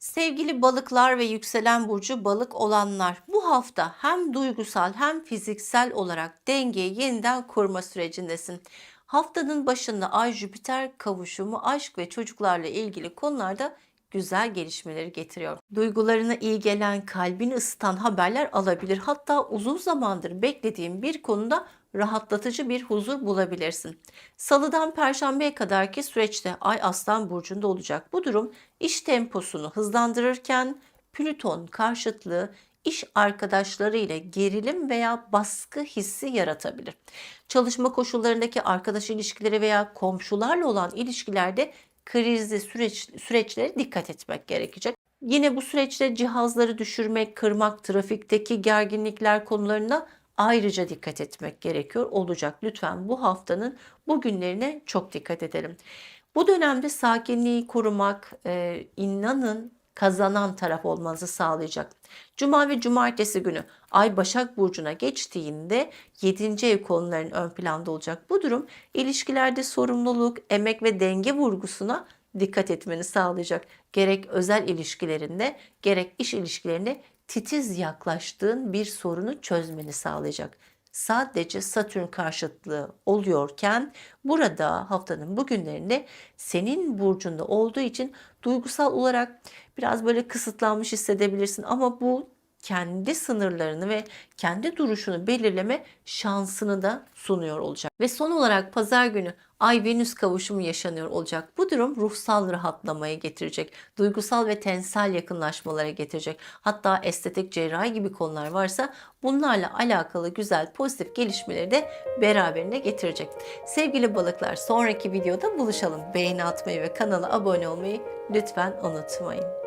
Sevgili balıklar ve yükselen burcu balık olanlar, bu hafta hem duygusal hem fiziksel olarak dengeyi yeniden kurma sürecindesin. Haftanın başında Ay Jüpiter kavuşumu aşk ve çocuklarla ilgili konularda güzel gelişmeleri getiriyor. Duygularına iyi gelen, kalbini ısıtan haberler alabilir. Hatta uzun zamandır beklediğin bir konuda rahatlatıcı bir huzur bulabilirsin. Salıdan perşembeye kadarki süreçte Ay Aslan burcunda olacak. Bu durum iş temposunu hızlandırırken Plüton karşıtlığı iş arkadaşları ile gerilim veya baskı hissi yaratabilir. Çalışma koşullarındaki arkadaş ilişkileri veya komşularla olan ilişkilerde krizli süreç, süreçlere dikkat etmek gerekecek. Yine bu süreçte cihazları düşürmek, kırmak, trafikteki gerginlikler konularına ayrıca dikkat etmek gerekiyor olacak. Lütfen bu haftanın bu günlerine çok dikkat edelim. Bu dönemde sakinliği korumak, e, inanın kazanan taraf olmanızı sağlayacak. Cuma ve cumartesi günü Ay Başak Burcu'na geçtiğinde 7. ev konularının ön planda olacak. Bu durum ilişkilerde sorumluluk, emek ve denge vurgusuna dikkat etmeni sağlayacak. Gerek özel ilişkilerinde gerek iş ilişkilerinde titiz yaklaştığın bir sorunu çözmeni sağlayacak. Sadece Satürn karşıtlığı oluyorken burada haftanın bugünlerinde senin burcunda olduğu için duygusal olarak biraz böyle kısıtlanmış hissedebilirsin. Ama bu kendi sınırlarını ve kendi duruşunu belirleme şansını da sunuyor olacak. Ve son olarak pazar günü Ay Venüs kavuşumu yaşanıyor olacak. Bu durum ruhsal rahatlamaya getirecek. Duygusal ve tensel yakınlaşmalara getirecek. Hatta estetik cerrahi gibi konular varsa bunlarla alakalı güzel pozitif gelişmeleri de beraberine getirecek. Sevgili balıklar sonraki videoda buluşalım. Beğeni atmayı ve kanala abone olmayı lütfen unutmayın.